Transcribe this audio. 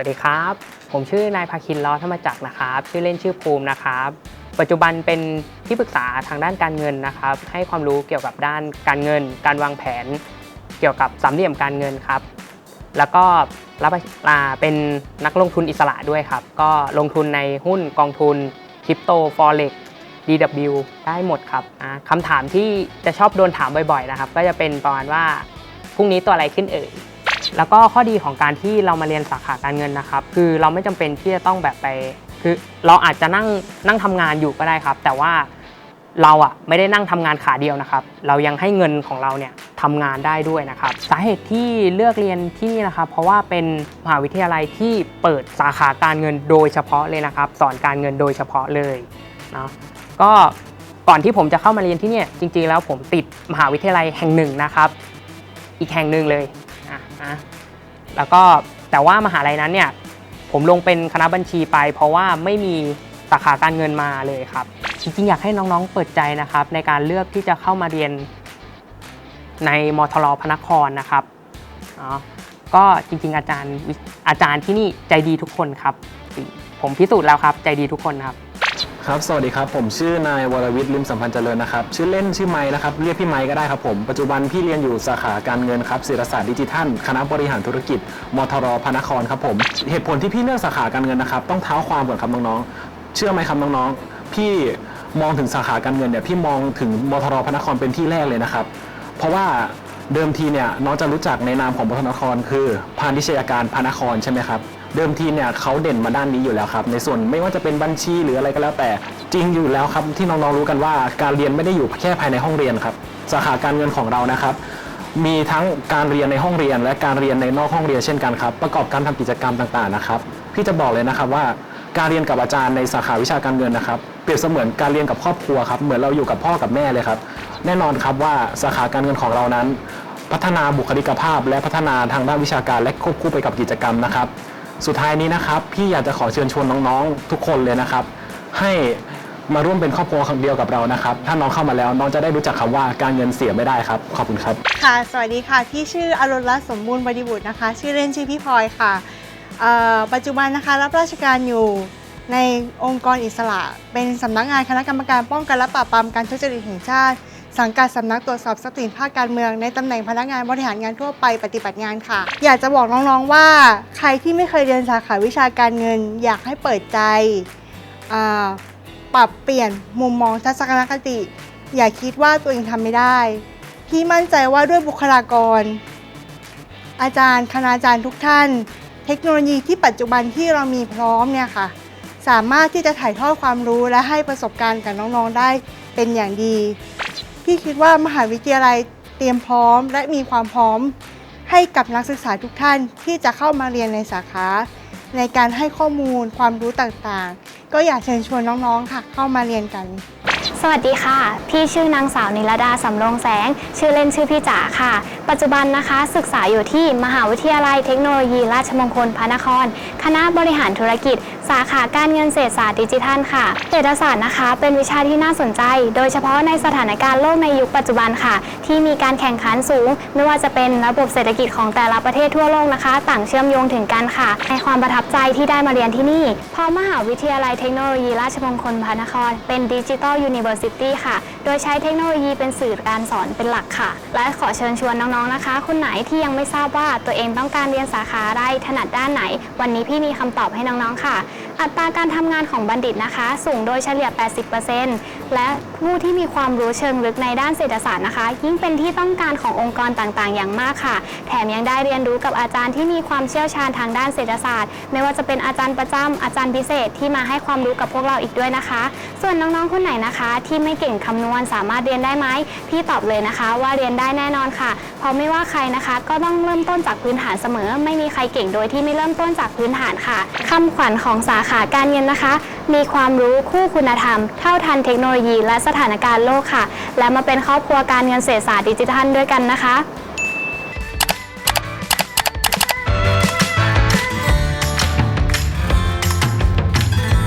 วัสดีครับ ผมชื่อนายภาคินล้อธรรมจักรนะครับ ชื่อเล่นชื่อภูมินะครับ ปัจจุบันเป็นที่ปรึกษาทางด้านการเงินนะครับ ให้ความรู้เกี่ยวกับด้านการเงิน การวางแผน เกี่ยวกับสามเหลี่ยมการเงินครับ แล้วก็รับเป็นนักลงทุนอิสระด้วยครับ ก็ลงทุนในหุ้นกองทุนคริปโตฟอเร็ก DW ได้หมดครับคำถามที่จะชอบโดนถามบ่อยๆนะครับ ก็จะเป็นประมาณว่าพรุ่งนี้ตัวอะไรขึ้นเอ่ย แล้วก็ข้อดีของการที่เรามาเรียนสาขาการเงินนะครับ คือเราไม่จำเป็นที่จะต้องแบบไป คือเราอาจจะนั่งนั่งทำงานอยู่ก็ได้ครับ แต่ว่าเราอะไม่ได้นั่งทำงานขาเดียวนะครับ เรายังให้เงินของเราเนี่ยทำงานได้ด้วยนะครับ สาเหตุที่เลือกเรียนที่นี่นะครับ เพราะว่าเป็นมหาวิทยาลัยที่เปิดสาขาการเงินโดยเฉพาะเลยนะครับ สอนการเงินโดยเฉพาะเลยเนาะก็ก่อนที่ผมจะเข้ามาเรียนที่เนี่ยจริงๆแล้วผมติดมหาวิทยาลัยแห่งหนึ่งนะครับ อีกแห่งหนึ่งเลย นะแล้วก็แต่ว่ามหาลัยนั้นเนี่ยผมลงเป็นคณะบัญชีไป เพราะว่าไม่มีสาขาการเงินมาเลยครับ จริงๆ อยากให้น้องๆเปิดใจนะครับ ในการเลือกที่จะเข้ามาเรียนในมทรพนครนะครับอ๋อก็จริงๆ อาจารย์อาจารย์ที่นี่ใจดีทุกคนครับ ผมพิสูจน์แล้วครับใจดีทุกคนครับ ครับ สวัสดีครับ ผมชื่อนายวรวิทย์ลิมสัมพันธ์เจริญนะครับ ชื่อเล่นชื่อไม้นะครับ เรียกพี่ไม้ก็ได้ครับผม ปัจจุบันพี่เรียนอยู่สาขาการเงินครับเศรษฐศาสตร์ดิจิทัล คณะบริหารธุรกิจ มทรพนครครับผม เหตุผลที่พี่เลือกสาขาการเงินนะครับ ต้องเท้าความก่อนครับน้องๆ เชื่อไหมครับน้องๆ พี่มองถึงสาขาการเงินเนี่ย พี่มองถึงมทรพนครเป็นที่แรกเลยนะครับ เพราะว่าเดิมทีเนี่ยน้องจะรู้จักในนามของมทรพนคร คือพาณิชยการพนครใช่ไหมครับ เดิมทีเนี่ยเขาเด่นมาด้านนี้อยู่แล้วครับ ในส่วนไม่ว่าจะเป็นบัญชีหรืออะไรก็แล้วแต่จริงอยู่แล้วครับที่น้องๆรู้กันว่าการเรียนไม่ได้อยู่แค่ภายในห้องเรียนครับสาขาการเงินของเรานะครับ มีทั้งการเรียนในห้องเรียน และการเรียนในนอกห้องเรียนเช่นกันครับ ประกอบการทำกิจกรรมต่างๆนะครับพี่จะบอกเลยนะครับว่าการเรียนกับอาจารย์ในสาขาวิชาการเงินนะครับ เปรียบเสมือนการเรียนกับครอบครัวครับเหมือนเราอยู่กับพ่อกับแม่เลยครับ แน่นอนครับว่าสาขาการเงินของเรานั้น พัฒนาบุคลิกภาพ และพัฒนาทางด้านวิชาการและควบคู่ไปกับกิจกรรมนะครับ สุดท้ายนี้นะครับพี่อยากจะขอเชิญชวนน้องๆ ทุกคนเลยนะครับ ให้มาร่วมเป็นครอบครัวเดียวกับเรานะครับ ถ้าน้องเข้ามาแล้วน้องจะได้รู้จักคำว่าการเงินเสียไม่ได้ครับ ขอบคุณครับ ค่ะ สวัสดีค่ะที่ชื่ออรุณรัตน์สมบูรณ์บริบุตรนะคะ ชื่อเล่นชื่อพี่พลอยค่ะ ปัจจุบันนะคะรับราชการอยู่ในองค์กรอิสระ เป็นสำนักงานคณะกรรมการป้องกันและปราบปรามการทุจริตแห่งชาติ สังกัดสำนักตรวจสอบทรัพย์สินภาคการเมืองในตำแหน่งพนักงานบริหารงานทั่วไปปฏิบัติงานค่ะ อยากจะบอกน้องๆว่า ใครที่ไม่เคยเรียนสาขาวิชาการเงิน อยากให้เปิดใจปรับเปลี่ยนมุมมองทัศนคติ อย่าคิดว่าตัวเองทำไม่ได้ พี่มั่นใจว่าด้วยบุคลากร อาจารย์คณาจารย์ทุกท่าน เทคโนโลยีที่ปัจจุบันที่เรามีพร้อมเนี่ยค่ะ สามารถที่จะถ่ายทอดความรู้และให้ประสบการณ์กับน้องๆได้เป็นอย่างดี พี่คิดว่ามหาวิทยาลัยเตรียมพร้อม และมีความพร้อม ให้กับนักศึกษาทุกท่านที่จะเข้ามาเรียนในสาขา ในการให้ข้อมูลความรู้ต่างๆ ก็อยากเชิญชวนน้องๆค่ะเข้ามาเรียนกัน สวัสดีค่ะ พี่ชื่อนางสาวนิรดาสำรงแสง ชื่อเล่นชื่อพี่จ๋าค่ะ ปัจจุบันนะคะ ศึกษาอยู่ที่มหาวิทยาลัยเทคโนโลยีราชมงคลพระนคร คณะบริหารธุรกิจ สาขาการเงินเศรษฐศาสตร์ดิจิทัลค่ะ เศรษฐศาสตร์นะคะ เป็นวิชาที่น่าสนใจ โดยเฉพาะในสถานการณ์โลกในยุคปัจจุบันค่ะ ที่มีการแข่งขันสูง ไม่ว่าจะเป็นระบบเศรษฐกิจของแต่ละประเทศทั่วโลกนะคะ ต่างเชื่อมโยงถึงกันค่ะ ในความประทับใจที่ได้มาเรียนที่นี่ เพราะมหาวิทยาลัยเทคโนโลยีราชมงคลพระนคร เป็นดิจิ t a ลยูนิเวอร์ซิตี้ค่ะ โดยใช้เทคโนโลยีเป็นสื่อการสอนเป็นหลักค่ะ และขอเชิญชวนน้องๆนะคะ คนไหนที่ยังไม่ทราบว่าตัวเองต้องการเรียนสาขาอะไรถนัดด้านไหน วันนี้พี่มีคำตอบให้น้องๆค่ะอัตราการทำงานของบัณฑิตนะคะ สูงโดยเฉลี่ย 80%และผู้ที่มีความรู้เชิงลึกในด้านเศรษฐศาสตร์นะคะ ยิ่งเป็นที่ต้องการขององค์กรต่างๆ อย่างมากค่ะ แถมยังได้เรียนรู้กับอาจารย์ที่มีความเชี่ยวชาญทางด้านเศรษฐศาสตร์ ไม่ว่าจะเป็นอาจารย์ประจำอาจารย์พิเศษที่มาให้ความรู้กับพวกเราอีกด้วยนะคะ ส่วนน้องๆคนไหนนะคะ ที่ไม่เก่งคำนวณสามารถเรียนได้ไหมพี่ตอบเลยนะคะ ว่าเรียนได้แน่นอนค่ะ เพราะไม่ว่าใครนะคะ ก็ต้องเริ่มต้นจากพื้นฐานเสมอ ไม่มีใครเก่งโดยที่ไม่เริ่มต้นจากพื้นฐานค่ะคำขวัญของสาขาการเงินนะคะ มีความรู้คู่คุณธรรม เท่าทันเทคโนโลยีและสถานการณ์โลกค่ะ และมาเป็นครอบครัวการเงินเศรษฐศาสตร์ดิจิทัลด้วยกันนะคะ